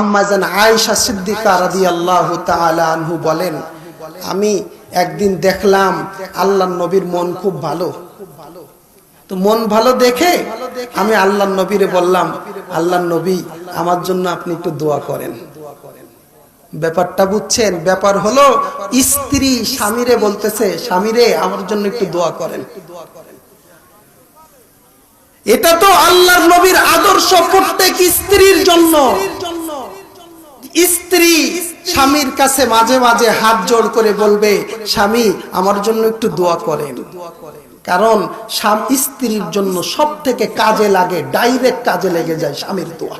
আম্মাজান আয়েশা সিদ্দিকা রাদিয়াল্লাহু তাআলা আনহু বলেন, আমি একদিন দেখলাম আল্লাহ নবীর মন খুব ভালো। তো মন ভালো দেখে আমি আল্লাহ নবীরে বললাম আল্লাহ নবী, আমার জন্য আপনি একটু দোয়া করেন। ব্যাপারটা বুঝছেন? ব্যাপার হলো, স্ত্রী স্বামীরে বলতেছে, স্বামীরে, আমার জন্য একটু দোয়া করেন। এটা তো আল্লাহর নবীর আদর্শ প্রত্যেক স্ত্রীর জন্য। স্ত্রী স্বামীর কাছে মাঝে মাঝে হাত জোড় করে বলবে, স্বামী, আমার জন্য একটু দোয়া করেন। কারণ স্ত্রীর জন্য সব থেকে কাজে লাগে, ডাইরেক্ট কাজে লেগে যায় স্বামীর দোয়া।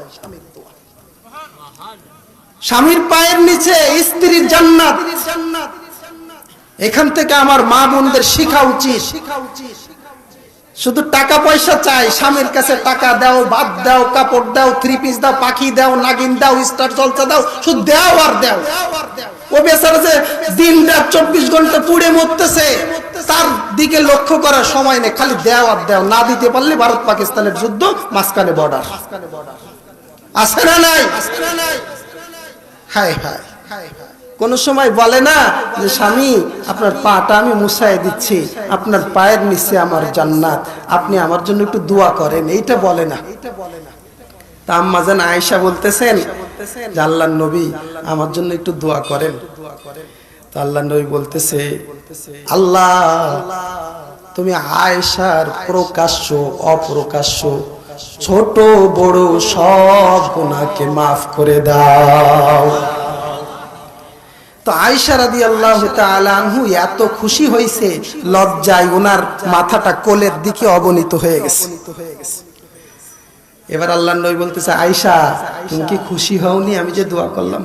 স্বামীর পায়ের নিচে স্ত্রীর জান্নাত। এখান থেকে আমার মা বোনদের শিখা উচিত। শুধু টাকা পয়সা চাই, স্বামীর কাছে টাকা দাও, ভাত দাও, কাপড় দাও থ্রি পিস দাও, পাখি দাও, নাগিন দাও স্টার জলসা দাও, শুধু দাও আর দাও। ও বেচারা যে দিন রাত চব্বিশ ঘণ্টা পুড়ে মরতেছে, তার দিকে লক্ষ্য করার সময় নেই, খালি দেও আর দেও। না দিতে পারলে ভারত পাকিস্তানের যুদ্ধ মাঝখানে বর্ডার আছে না নাই? হায় হায়। কোন সময় বলে না যে, স্বামী, আপনার পাটা আমি মুছাই দিচ্ছি। আপনার পায়ের নিচে আমার জান্নাত। আপনি আমার জন্য একটু দোয়া করেন। এইটা বলে না। তা আম্মাজান আয়েশা বলতেছেন আল্লাহ নবী আমার জন্য একটু দোয়া করেন। তা আল্লাহ নবী বলতেছে, আল্লাহ, তুমি আয়েশার প্রকাশ্য, অপ্রকাশ্য, ছোট, বড় সব গুনাহকে মাফ করে দাও। তো আয়সা রাদি আল্লাহ আনহু এত খুশি হয়েছে লজ্জায় ওনার মাথাটা কোলের দিকে অবনীত হয়ে গেছে। এবার আল্লাহ নবী বলতেছে আয়সা তুমি কি খুশি হওনি? আমি যে দোয়া করলাম।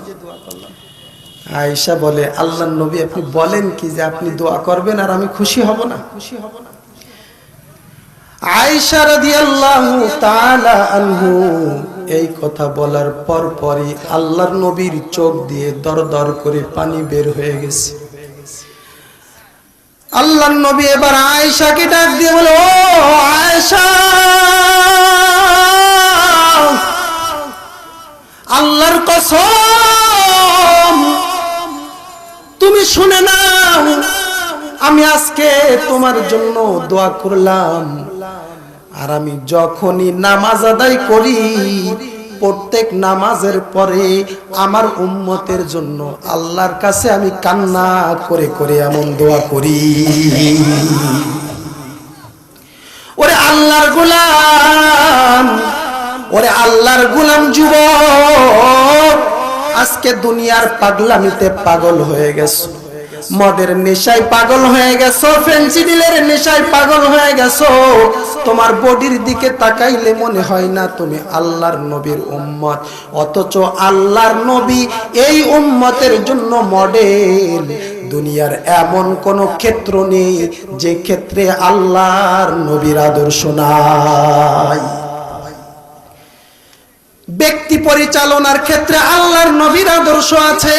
আয়সা বলে আল্লাহ নবী আপনি বলেন কি যে আপনি দোয়া করবেন আর আমি খুশি হব না? খুশি হব না আয়সা রাদিয়াল্লাহু তাআলা আনহু এই কথা বলার পর পরই আল্লাহর নবীর চোখ দিয়ে দর দর করে পানি বের হয়ে গেছে। আল্লাহর নবী এবার আয়েশাকে ডাক দিয়ে বলে, ও আয়েশা, আল্লাহর কসম, তুমি শুনে নাও, আমি আজকে তোমার জন্য দোয়া করলাম। আর আমি যখনই নামাজ আদায় করি, প্রত্যেক নামাজের পরে আমার উম্মতের জন্য আল্লাহর কাছে আমি কান্না করে করে এমন দোয়া করি। ওরে আল্লাহর গোলাম, ওরে আল্লাহর গোলাম যুব আজকে দুনিয়ার পাগলামিতে পাগল হয়ে গেছো। মদের নেশায় পাগল হয়ে গেছো ফেন্সিডিলের নেশায় পাগল হয়ে গেছো। তোমার বডির দিকে তাকাইলে মনে হয় না তুমি আল্লাহর নবীর উম্মত। অথচ আল্লাহর নবী এই উম্মতের জন্য মডেল দুনিয়ার এমন কোন ক্ষেত্র নেই যে ক্ষেত্রে আল্লাহর নবীর আদর্শ নাই। ব্যক্তি পরিচালনার ক্ষেত্রে আল্লাহর নবীর আদর্শ আছে।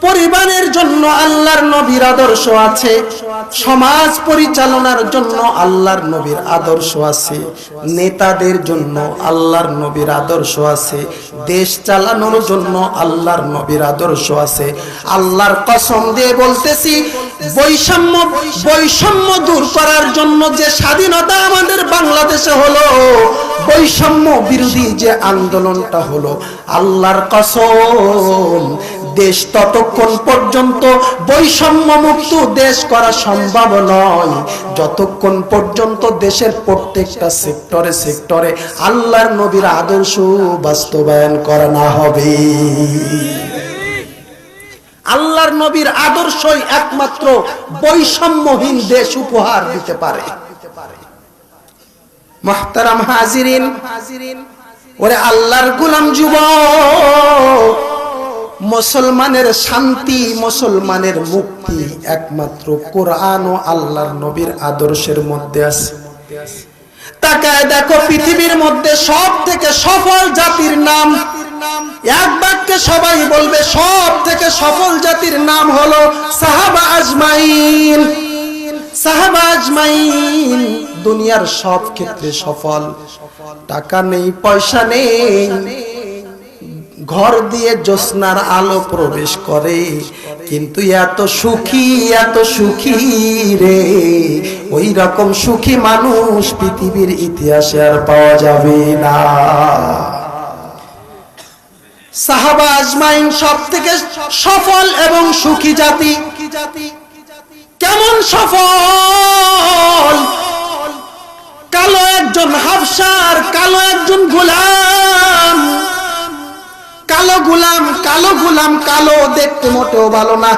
পরিবারের জন্য আল্লাহর নবীর আদর্শ আছে। সমাজ পরিচালনার জন্য আল্লাহর নবীর আদর্শ আছে। নেতাদের জন্য আল্লাহর নবীর আদর্শ আছে। দেশ চালানোর জন্য আল্লাহর নবীর আদর্শ আছে। আল্লাহর কসম দিয়ে বলতেছি বৈষম্য বৈষম্য দূর করার জন্য যে স্বাধীনতা আমাদের বাংলাদেশে হলো, বৈষম্য বিরোধী যে আন্দোলনটা হলো, আল্লাহর কসম, দেশ ততক্ষণ পর্যন্ত বৈষম্য মুক্ত দেশ করা সম্ভব নয়। যতক্ষণ পর্যন্ত দেশের প্রত্যেকটা সেক্টরে সেক্টরে আল্লাহর নবীর আদর্শ বাস্তবায়ন করা না হবে। আল্লাহর নবীর আদর্শই একমাত্র বৈষম্যহীন দেশ উপহার দিতে পারে। মহতারাম হাজিরিন, ওরে আল্লাহর গুলাম যুবক মুসলমানের শান্তি, মুসলমানের মুক্তি একমাত্র কোরআন ও আল্লাহর নবীর আদর্শের মধ্যে আছে। তাকায় দেখো পৃথিবীর মধ্যে সব থেকে সফল জাতির নাম। এক বাক্যে সবাই বলবে সব থেকে সফল জাতির নাম হলো সাহাবা আজমাইন। সাহাবা আজমাইন দুনিয়ার সব ক্ষেত্রে সফল। টাকা নেই, পয়সা নেই। ঘর দিয়ে জ্যোৎস্নার আলো প্রবেশ করে। কিন্তু এত সুখী এত সুখী রে। ওই রকম সুখী মানুষ পৃথিবীর ইতিহাসে আর পাওয়া যাবে না। সাহাবা আজমাইন সব থেকে সফল এবং সুখী জাতি। কেমন সফল? কালো একজন হাফসার, কালো একজন কালো গুলাম, কালো দেখতে মোটেও ভালো না।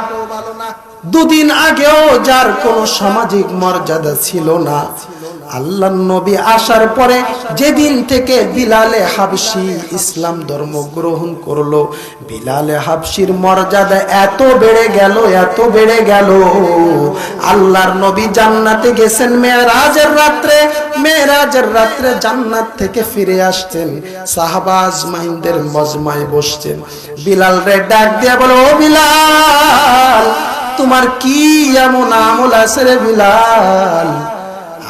দুদিন আগেও যার কোনো সামাজিক মর্যাদা ছিল না। আল্লাহ নবী আসার পরে যেদিন থেকে বিলালে হাবসি ইসলাম ধর্ম গ্রহণ করল, বিলালে হাবসির মর্যাদা এত বেড়ে গেল, এত বেড়ে গেল। আল্লাহর নবী জান্নাতে গেছেন, মেয়েরাজের রাত্রে মেয়েরাজের রাত্রে জান্নাত থেকে ফিরে আসছেন। সাহাবাজ মাইন্দের মজমায় বসছেন। বিলাল রে ডাক দিয়ে বলো, ও বিলাল, তোমার কি এমন আমল আছে রে বিলাল?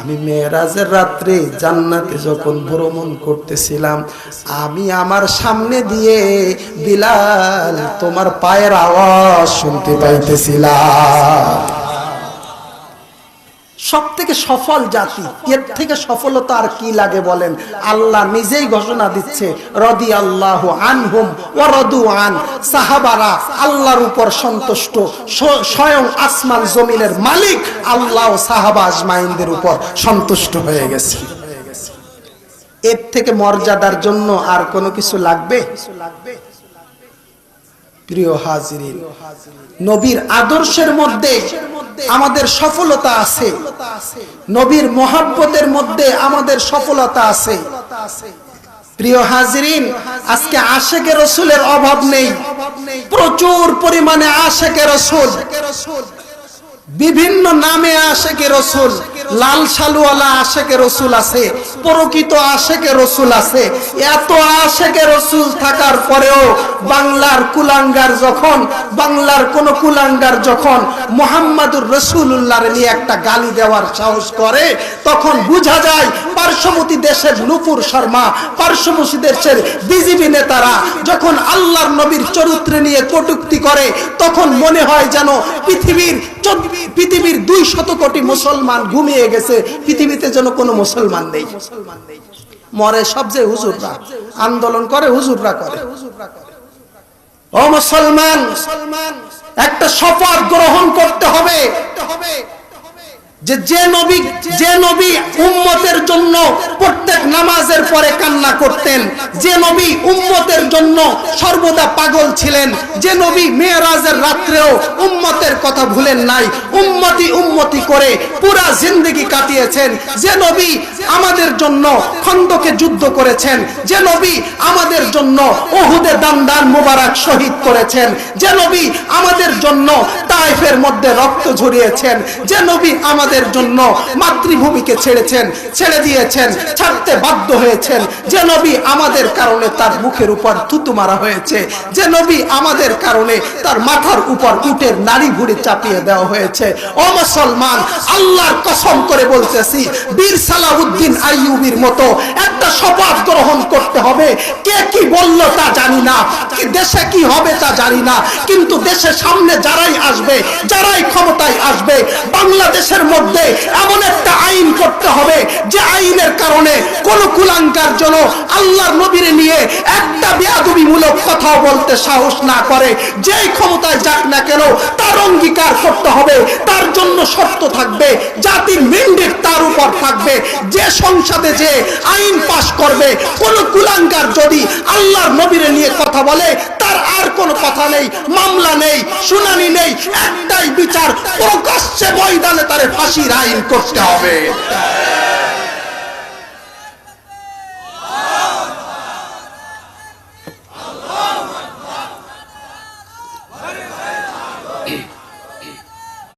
আমি মেয়েরাজের রাত্রে জান্নাতে যখন ভ্রমণ করতেছিলাম, আমি আমার সামনে দিয়ে বিলাল তোমার পায়ের আওয়াজ শুনতে পাইতেছিলাম। সব থেকে সফল জাতি, এর থেকে সফলতা আর কি লাগে বলেন? আল্লাহ নিজেই ঘোষণা দিচ্ছে রদি আল্লাহ আনহুম ওয়ারদু আন। সাহাবারা আল্লাহর উপর সন্তুষ্ট স্বয়ং আসমান জমিনের মালিক আল্লাহ সাহাবা আজমাইনদের উপর সন্তুষ্ট হয়ে গেছে। এর থেকে মর্যাদার জন্য আর কোনো কিছু লাগবে? প্রিয় হাজিরিন, নবীর আদর্শের মধ্যে আমাদের সফলতা আছে। নবীর মহাব্বতের মধ্যে আমাদের সফলতা আছে। প্রিয় হাজিরিন আজকে আশেকে রসুলের অভাব নেই। প্রচুর পরিমাণে আশেকে রসুল। বিভিন্ন নামে আশেকে রসুল। লাল সালুয়ালা আশেকে রসুল আছে, প্রকৃত আশেকে রসুল আছে। এত আশেকে রসুল থাকার পরেও বাংলার কুলাঙ্গার যখন, বাংলার কোন কুলাঙ্গার যখন মোহাম্মদুর রসুল্লাহর নিয়ে একটা গালি দেওয়ার সাহস করে, তখন বোঝা যায় পার্শ্ববর্তী দেশের নুপুর শর্মা, পার্শ্ববর্তী দেশের বিজিবি নেতারা যখন আল্লাহর নবীর চরিত্র নিয়ে কটুক্তি করে, তখন মনে হয় যেন পৃথিবীর পৃথিবীর দুই শত কোটি মুসলমান ঘুমিয়ে গেছে। পৃথিবীতে যেন কোনো মুসলমান নেই। মরে সবচেয়ে হুজুররা। আন্দোলন করে, হুজুররা করে। ও মুসলমান, একটা শপথ গ্রহণ করতে হবে। যে যে নবী যে নবী উম্মতের জন্য প্রত্যেক নামাজের পরে কান্না করতেন, যে নবী উম্মতের জন্য সর্বদা পাগল ছিলেন, যে নবী মেয়েরাজের রাত্রেও উম্মতের কথা ভুলেন নাই, উম্মতি উম্মতি করে পুরা জিন্দগি কাটিয়েছেন, যে নবী আমাদের জন্য খন্দকে যুদ্ধ করেছেন, যে নবী আমাদের জন্য ওহুদে দান দান মুবারক শহীদ করেছেন, যে নবী আমাদের জন্য তাইফের মধ্যে রক্ত ঝরিয়েছেন, যে নবী আমাদের জন্য মাতৃভূমিকে ছেড়েছেন, ছেড়ে দিয়েছেন, ছাড়তে বাধ্য হয়েছেন। যে নবী আমাদের কারণে তার মুখের উপর থুতু মারা হয়েছে, যে নবী আমাদের কারণে তার মাথার উপর উটের নারী ভুড়ি চাপিয়ে দেওয়া হয়েছে। ও মুসলমান, আল্লাহর কসম করে বলতেছি, বীর সালাউদ্দিন আইয়ুবির মতো একটা শপথ গ্রহণ করতে হবে। কে কি বলল তা জানি না। কি দেশে কি হবে তা জানি না। কিন্তু দেশের সামনে যারাই আসবে, যারাই ক্ষমতায় আসবে, বাংলাদেশের মধ্যে এমন একটা আইন করতে হবে যে আইনের কারণে কোন কুলাঙ্কার জন্য আল্লাহর নবীরে নিয়ে একটা বেয়াদবিমূলক কথা বলতে সাহস না করে। যেই ক্ষমতায় যাক না কেন, তার অঙ্গীকার করতে হবে, তার জন্য শর্ত থাকবে, জাতির মেন্ডেট তার উপর থাকবে। যে সংসদে যে আইন পাশ করবে, কোন কুলাঙ্কার যদি আল্লাহর নবীরে নিয়ে কথা বলে, তার আর কোনো কথা নেই, মামলা নেই, শুনানি নেই, একটাই বিচার প্রকাশ্যে ময়দানে তারে ফাঁসির আইন করতে হবে।